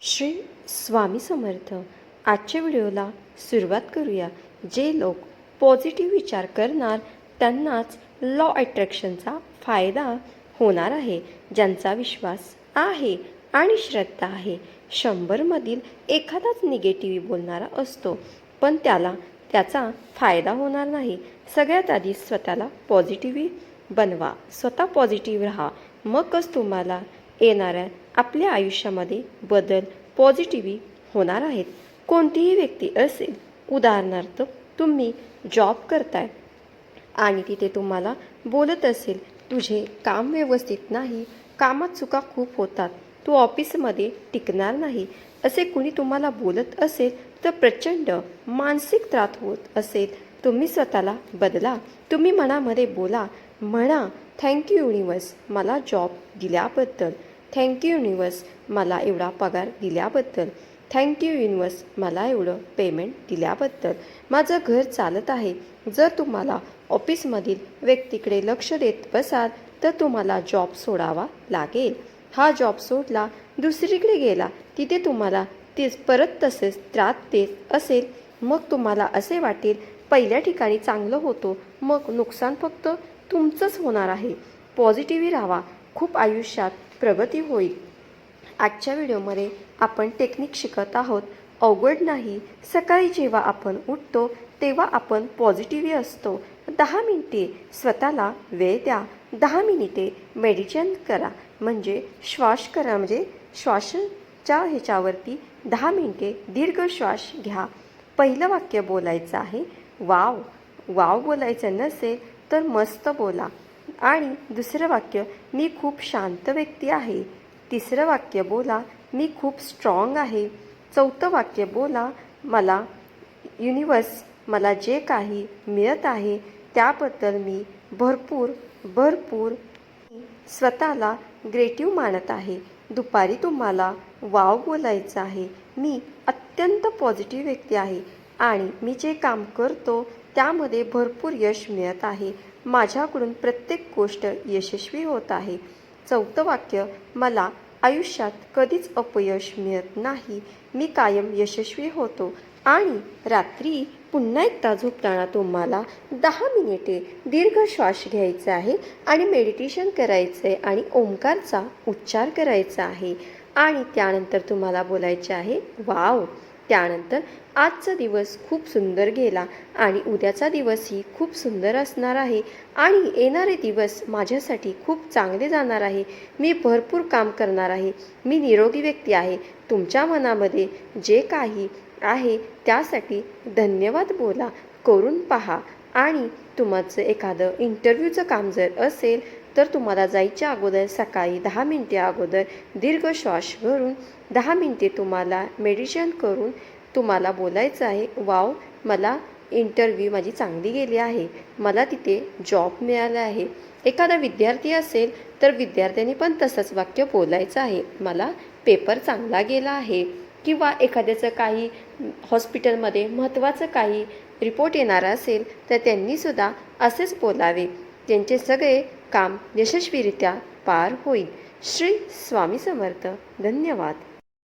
श्री स्वामी समर्थ. आजच्या व्हिडिओला सुरुवात करूया. जे लोक पॉझिटिव्ह विचार करणार त्यांनाच लॉ अट्रॅक्शनचा फायदा होणार आहे. ज्यांचा विश्वास आहे आणि श्रद्धा आहे शंभरमधील एखादाच निगेटिव्ह बोलणारा असतो. पण त्याला त्याचा फायदा होणार नाही. सगळ्यात आधी स्वतःला पॉझिटिव्ह बनवा. स्वतः पॉझिटिव्ह राहा. मगच तुम्हाला येणाऱ्या आपल्या आयुष्यामध्ये बदल पॉझिटिव्ही होणार आहेत. कोणतीही व्यक्ती असेल उदाहरणार्थ तुम्ही जॉब करताय आणि तिथे तुम्हाला बोलत असेल तुझे काम व्यवस्थित नाही कामात चुका खूप होतात तू ऑफिसमध्ये टिकणार नाही असे कुणी तुम्हाला बोलत असेल तर प्रचंड मानसिक त्रास होत असेल तुम्ही स्वतःला बदला तुम्ही मनामध्ये बोला म्हणा थँक्यू युनिवर्स मला जॉब दिल्याबद्दल थँक्यू युनिवर्स मला एवढा पगार दिल्याबद्दल. थँक्यू युनिवर्स मला एवढं पेमेंट दिल्याबद्दल. माझं घर चालत आहे. जर तुम्हाला ऑफिसमधील व्यक्तीकडे लक्ष देत बसाल तर तुम्हाला जॉब सोडावा लागेल. हा जॉब सोडला दुसरीकडे गेला तिथे तुम्हाला तेच परत तसेच त्रास देत असेल. मग तुम्हाला असे वाटेल पहिल्या ठिकाणी चांगलं होतो मग नुकसान फक्त तुमचंच होणार आहे. पॉझिटिव्ह राहा. खूप आयुष्यात प्रगती होईल. आजच्या व्हिडिओमध्ये आपण टेक्निक शिकत आहोत. अवघड नाही सकाळी जेव्हा आपण उठतो तेव्हा आपण पॉझिटिव्ह असतो. दहा मिनिटे स्वतःला वेळ द्या. दहा मिनिटे मेडिटेशन करा. म्हणजे श्वास करा म्हणजे श्वासच्या ह्याच्यावरती दहा मिनिटे दीर्घ श्वास घ्या. पहिलं वाक्य बोलायचं आहे वाव. वाव बोलायचं नसेल तर मस्त बोला. आणि दुसरं वाक्य मी खूप शांत व्यक्ती आहे. तिसरं वाक्य बोला मी खूप स्ट्रॉंग आहे. चौथं वाक्य बोला मला युनिवर्स मला जे काही मिळत आहे त्याबद्दल मी भरपूर भरपूर स्वतःला ग्रेटिव्ह मानत आहे. दुपारी तुम्हाला वाव बोलायचं आहे. मी अत्यंत पॉझिटिव्ह व्यक्ती आहे आणि मी जे काम करतो त्यामध्ये भरपूर यश मिळत आहे. माझ्याकडून प्रत्येक गोष्ट यशस्वी होत आहे. चौथं वाक्य मला आयुष्यात कधीच अपयश मिळत नाही. मी कायम यशस्वी होतो. आणि रात्री पुन्हा एकदा झोपताना तुम्हाला दहा मिनिटे दीर्घ श्वास घ्यायचा आहे आणि मेडिटेशन करायचं आहे आणि ओंकारचा उच्चार करायचा आहे. आणि त्यानंतर तुम्हाला बोलायचे आहे वाव त्यानंतर आजचा दिवस खूप सुंदर गेला आणि उद्याचा दिवसही खूप सुंदर असणार आहे आणि येणारे दिवस माझ्यासाठी खूप चांगले जाणार आहे. मी भरपूर काम करणार आहे. मी निरोगी व्यक्ती आहे. तुमच्या मनामध्ये जे काही आहे त्यासाठी धन्यवाद बोला. करून पहा आणि तुमचं एखादं इंटरव्ह्यूचं काम जर असेल तर तुम्हाला जायच्या अगोदर सकाळी दहा मिनटे अगोदर दीर्घ श्वास भरून दहा मिनटे तुम्हाला मेडिटेशन करून तुम्हाला बोलायचं आहे. वाव मला इंटरव्ह्यू माझी चांगली गेली आहे. मला तिथे जॉब मिळाला आहे. एखादा विद्यार्थी असेल तर विद्यार्थ्यांनी पण तसंच वाक्य बोलायचं आहे. मला पेपर चांगला गेला आहे. किंवा एखाद्याचं काही हॉस्पिटलमध्ये महत्त्वाचं काही रिपोर्ट येणार असेल तर त्यांनीसुद्धा असेच बोलावे. त्यांचे सगळे काम यशस्वीरित्या पार होईल. श्री स्वामी समर्थ. धन्यवाद.